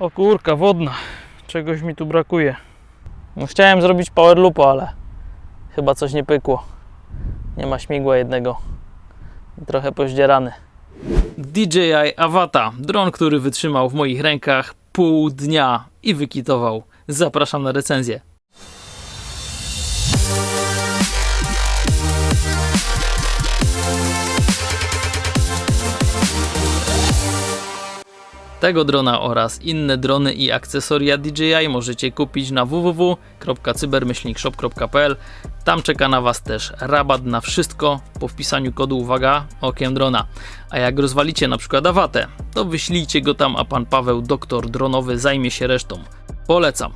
O kurka wodna. Czegoś mi tu brakuje. No, chciałem zrobić power loopa, ale chyba coś nie pykło. Nie ma śmigła jednego. Trochę poździerany. DJI Avata, dron, który wytrzymał w moich rękach pół dnia i wykitował. Zapraszam na recenzję. Tego drona oraz inne drony i akcesoria DJI możecie kupić na www.cybermyślnikshop.pl. Tam czeka na Was też rabat na wszystko po wpisaniu kodu uwaga okiem drona. A jak rozwalicie na przykład awatę, to wyślijcie go tam, a pan Paweł, doktor dronowy, zajmie się resztą. Polecam.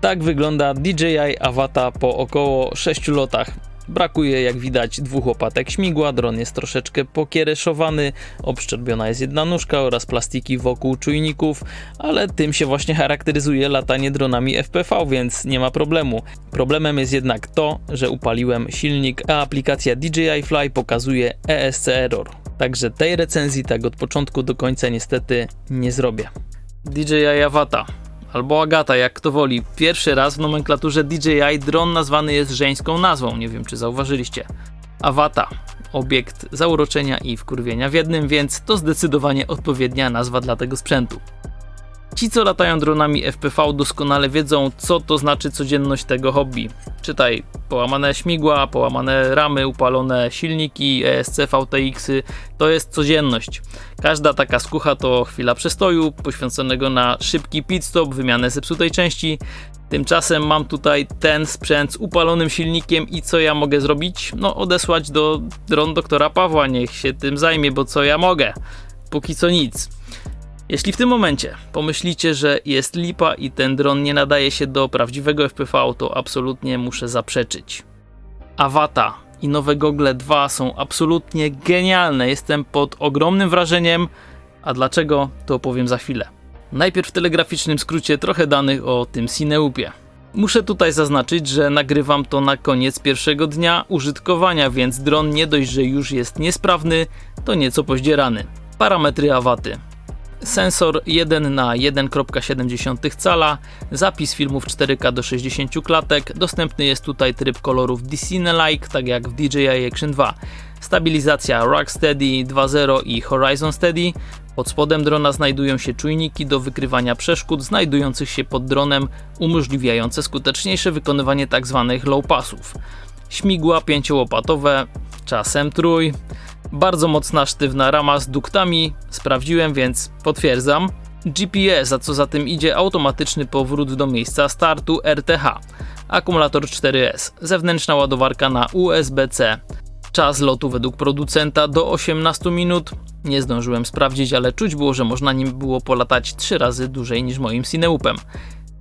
Tak wygląda DJI Avata po około 6 lotach. Brakuje, jak widać, dwóch łopatek śmigła, dron jest troszeczkę pokiereszowany, obszczerbiona jest jedna nóżka oraz plastiki wokół czujników, ale tym się właśnie charakteryzuje latanie dronami FPV, więc nie ma problemu. Problemem jest jednak to, że upaliłem silnik, a aplikacja DJI Fly pokazuje ESC Error. Także tej recenzji tak od początku do końca niestety nie zrobię. DJI Avata albo Agata, jak kto woli. Pierwszy raz w nomenklaturze DJI dron nazwany jest żeńską nazwą, nie wiem czy zauważyliście. Avata, obiekt zauroczenia i wkurwienia w jednym, więc to zdecydowanie odpowiednia nazwa dla tego sprzętu. Ci, co latają dronami FPV, doskonale wiedzą, co to znaczy codzienność tego hobby. Czytaj, połamane śmigła, połamane ramy, upalone silniki, ESC, VTX-y, to jest codzienność. Każda taka skucha to chwila przestoju, poświęconego na szybki pit stop, wymianę zepsutej części. Tymczasem mam tutaj ten sprzęt z upalonym silnikiem i co ja mogę zrobić? No odesłać do dron doktora Pawła, niech się tym zajmie, bo co ja mogę? Póki co nic. Jeśli w tym momencie pomyślicie, że jest lipa i ten dron nie nadaje się do prawdziwego FPV, to absolutnie muszę zaprzeczyć. Avata i nowe Google 2 są absolutnie genialne. Jestem pod ogromnym wrażeniem, a dlaczego to opowiem za chwilę. Najpierw w telegraficznym skrócie trochę danych o tym Cineupie. Muszę tutaj zaznaczyć, że nagrywam to na koniec pierwszego dnia użytkowania, więc dron nie dość, że już jest niesprawny, to nieco poździerany. Parametry Avaty. Sensor 1 na 1,7 cala, zapis filmów 4K do 60 klatek, dostępny jest tutaj tryb kolorów Cine-like, tak jak w DJI Action 2. Stabilizacja Rocksteady 2.0 i Horizon Steady. Pod spodem drona znajdują się czujniki do wykrywania przeszkód znajdujących się pod dronem, umożliwiające skuteczniejsze wykonywanie tzw. low passów. Śmigła pięciołopatowe, czasem trój. Bardzo mocna sztywna rama z duktami, sprawdziłem więc potwierdzam. GPS, a co za tym idzie automatyczny powrót do miejsca startu RTH. Akumulator 4S, zewnętrzna ładowarka na USB-C. Czas lotu według producenta do 18 minut. Nie zdążyłem sprawdzić, ale czuć było, że można nim było polatać 3 razy dłużej niż moim Cineupem.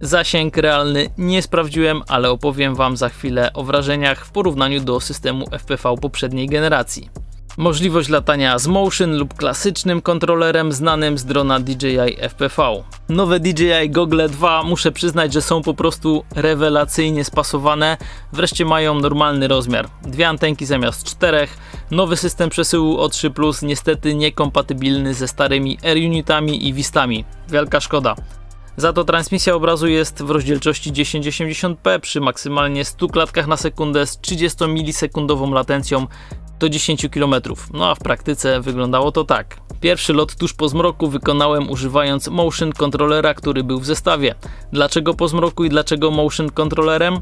Zasięg realny nie sprawdziłem, ale opowiem Wam za chwilę o wrażeniach w porównaniu do systemu FPV poprzedniej generacji. Możliwość latania z motion lub klasycznym kontrolerem znanym z drona DJI FPV. Nowe DJI Goggle 2 muszę przyznać, że są po prostu rewelacyjnie spasowane, wreszcie mają normalny rozmiar. Dwie antenki zamiast czterech, nowy system przesyłu O3+, niestety niekompatybilny ze starymi R-unitami i Vistami. Wielka szkoda. Za to transmisja obrazu jest w rozdzielczości 1080p przy maksymalnie 100 klatkach na sekundę z 30 milisekundową latencją do 10 km. No a w praktyce wyglądało to tak. Pierwszy lot tuż po zmroku wykonałem używając motion controllera, który był w zestawie. Dlaczego po zmroku i dlaczego motion controllerem?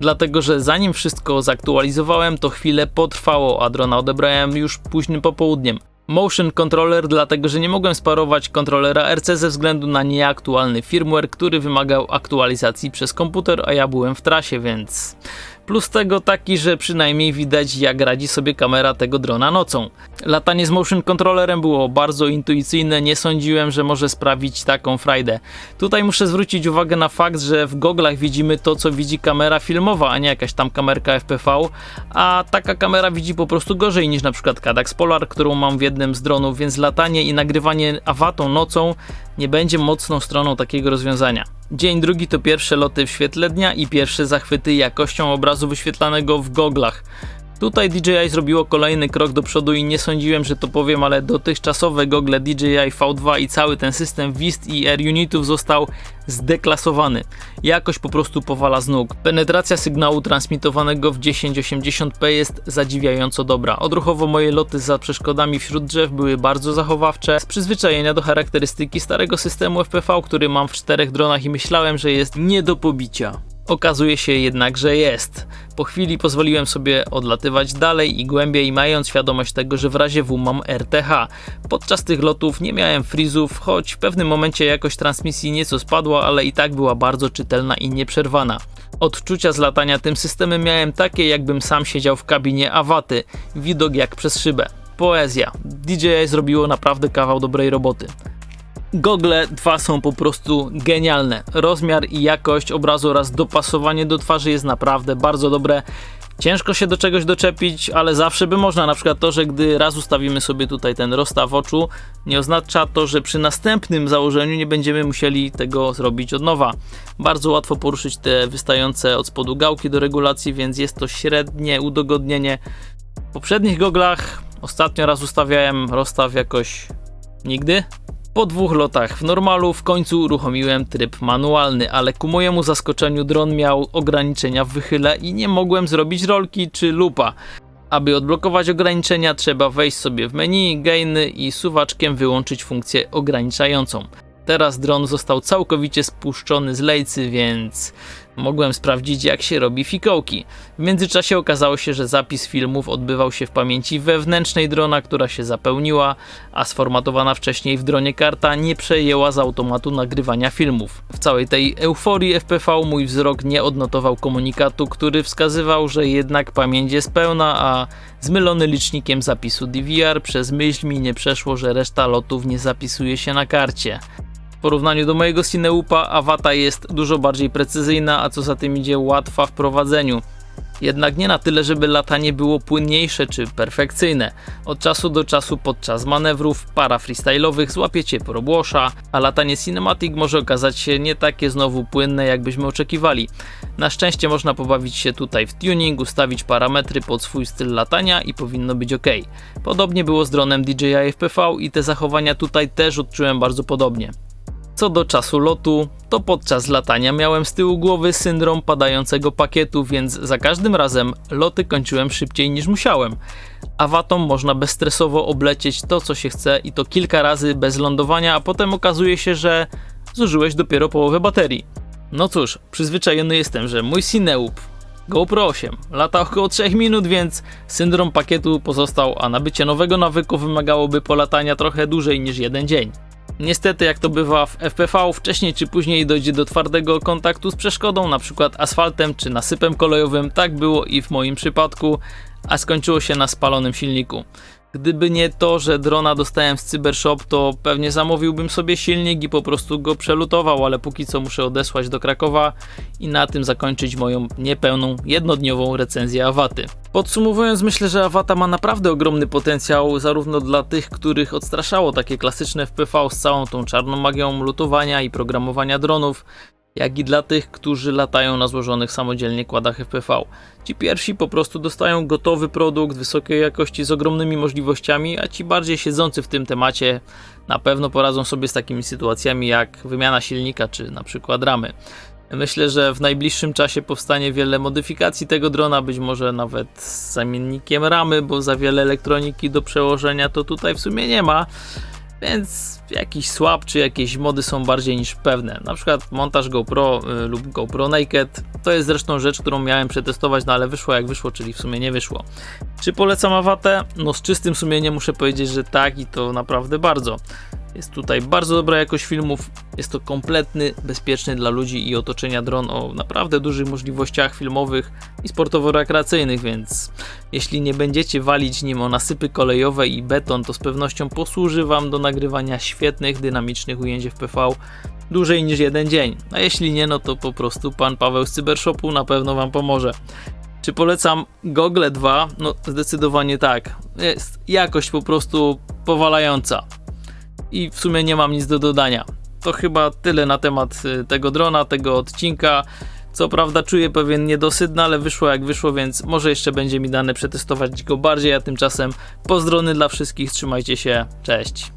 Dlatego, że zanim wszystko zaktualizowałem, to chwilę potrwało, a drona odebrałem już późnym popołudniem. Motion controller, dlatego że nie mogłem sparować kontrolera RC ze względu na nieaktualny firmware, który wymagał aktualizacji przez komputer, a ja byłem w trasie, więc. Plus tego taki, że przynajmniej widać jak radzi sobie kamera tego drona nocą. Latanie z motion controllerem było bardzo intuicyjne, nie sądziłem, że może sprawić taką frajdę. Tutaj muszę zwrócić uwagę na fakt, że w goglach widzimy to, co widzi kamera filmowa, a nie jakaś tam kamerka FPV, a taka kamera widzi po prostu gorzej niż na przykład Kadax Polar, którą mam w jednym z dronów, więc latanie i nagrywanie awatą nocą nie będzie mocną stroną takiego rozwiązania. Dzień drugi to pierwsze loty w świetle dnia i pierwsze zachwyty jakością obrazu wyświetlanego w goglach. Tutaj DJI zrobiło kolejny krok do przodu i nie sądziłem, że to powiem, ale dotychczasowe gogle DJI V2 i cały ten system WIST i Air Unitów został zdeklasowany. Jakość po prostu powala z nóg. Penetracja sygnału transmitowanego w 1080p jest zadziwiająco dobra. Odruchowo moje loty za przeszkodami wśród drzew były bardzo zachowawcze, z przyzwyczajenia do charakterystyki starego systemu FPV, który mam w czterech dronach i myślałem, że jest nie do pobicia. Okazuje się jednak, że jest. Po chwili pozwoliłem sobie odlatywać dalej i głębiej, mając świadomość tego, że w razie W mam RTH. Podczas tych lotów nie miałem frizów, choć w pewnym momencie jakość transmisji nieco spadła, ale i tak była bardzo czytelna i nieprzerwana. Odczucia z latania tym systemem miałem takie, jakbym sam siedział w kabinie Awaty. Widok jak przez szybę. Poezja. DJI zrobiło naprawdę kawał dobrej roboty. Gogle 2 są po prostu genialne. Rozmiar i jakość obrazu oraz dopasowanie do twarzy jest naprawdę bardzo dobre. Ciężko się do czegoś doczepić, ale zawsze by można. Na przykład to, że gdy raz ustawimy sobie tutaj ten rozstaw oczu, nie oznacza to, że przy następnym założeniu nie będziemy musieli tego zrobić od nowa. Bardzo łatwo poruszyć te wystające od spodu gałki do regulacji, więc jest to średnie udogodnienie. W poprzednich goglach ostatnio raz ustawiałem rozstaw jakoś nigdy. Po dwóch lotach w normalu w końcu uruchomiłem tryb manualny, ale ku mojemu zaskoczeniu dron miał ograniczenia w wychyle i nie mogłem zrobić rolki czy lupa. Aby odblokować ograniczenia trzeba wejść sobie w menu, gainy i suwaczkiem wyłączyć funkcję ograniczającą. Teraz dron został całkowicie spuszczony z lejcy, więc mogłem sprawdzić jak się robi fikołki. W międzyczasie okazało się, że zapis filmów odbywał się w pamięci wewnętrznej drona, która się zapełniła, a sformatowana wcześniej w dronie karta nie przejęła z automatu nagrywania filmów. W całej tej euforii FPV mój wzrok nie odnotował komunikatu, który wskazywał, że jednak pamięć jest pełna, a zmylony licznikiem zapisu DVR przez myśl mi nie przeszło, że reszta lotów nie zapisuje się na karcie. Porównaniu do mojego Cineupa Avata jest dużo bardziej precyzyjna, a co za tym idzie łatwa w prowadzeniu. Jednak nie na tyle, żeby latanie było płynniejsze czy perfekcyjne. Od czasu do czasu podczas manewrów para freestyle'owych złapiecie probłosza, a latanie cinematic może okazać się nie takie znowu płynne jakbyśmy oczekiwali. Na szczęście można pobawić się tutaj w tuning, ustawić parametry pod swój styl latania i powinno być ok. Podobnie było z dronem DJI FPV i te zachowania tutaj też odczułem bardzo podobnie. Co do czasu lotu, to podczas latania miałem z tyłu głowy syndrom padającego pakietu, więc za każdym razem loty kończyłem szybciej niż musiałem. Awatą można bezstresowo oblecieć to, co się chce i to kilka razy bez lądowania, a potem okazuje się, że zużyłeś dopiero połowę baterii. No cóż, przyzwyczajony jestem, że mój Cineup GoPro 8 lata około 3 minut, więc syndrom pakietu pozostał, a nabycie nowego nawyku wymagałoby polatania trochę dłużej niż jeden dzień. Niestety, jak to bywa w FPV, wcześniej czy później dojdzie do twardego kontaktu z przeszkodą, np. asfaltem czy nasypem kolejowym. Tak było i w moim przypadku, a skończyło się na spalonym silniku. Gdyby nie to, że drona dostałem z Cybershop, to pewnie zamówiłbym sobie silnik i po prostu go przelutował, ale póki co muszę odesłać do Krakowa i na tym zakończyć moją niepełną, jednodniową recenzję Awaty. Podsumowując, myślę, że Awata ma naprawdę ogromny potencjał, zarówno dla tych, których odstraszało takie klasyczne FPV z całą tą czarną magią lutowania i programowania dronów, jak i dla tych, którzy latają na złożonych samodzielnie kładach FPV. Ci pierwsi po prostu dostają gotowy produkt wysokiej jakości z ogromnymi możliwościami, a ci bardziej siedzący w tym temacie na pewno poradzą sobie z takimi sytuacjami jak wymiana silnika czy na przykład ramy. Myślę, że w najbliższym czasie powstanie wiele modyfikacji tego drona, być może nawet z zamiennikiem ramy, bo za wiele elektroniki do przełożenia to tutaj w sumie nie ma. Więc jakiś swap czy jakieś mody są bardziej niż pewne. Na przykład montaż GoPro y, lub GoPro Naked to jest zresztą rzecz, którą miałem przetestować, no ale wyszło jak wyszło, czyli w sumie nie wyszło. Czy polecam Awatę? No z czystym sumieniem muszę powiedzieć, że tak i to naprawdę bardzo. Jest tutaj bardzo dobra jakość filmów. Jest to kompletny, bezpieczny dla ludzi i otoczenia dron o naprawdę dużych możliwościach filmowych i sportowo-rekreacyjnych, więc jeśli nie będziecie walić nim o nasypy kolejowe i beton, to z pewnością posłuży Wam do nagrywania świetnych, dynamicznych ujęć FPV dłużej niż jeden dzień. A jeśli nie, no to po prostu pan Paweł z Cybershopu na pewno Wam pomoże. Czy polecam Google 2? No zdecydowanie tak. Jest jakość po prostu powalająca i w sumie nie mam nic do dodania. To chyba tyle na temat y, tego drona, tego odcinka. Co prawda czuję pewien niedosyt, no ale wyszło jak wyszło, więc może jeszcze będzie mi dane przetestować go bardziej, a tymczasem pozdrony dla wszystkich, trzymajcie się, cześć.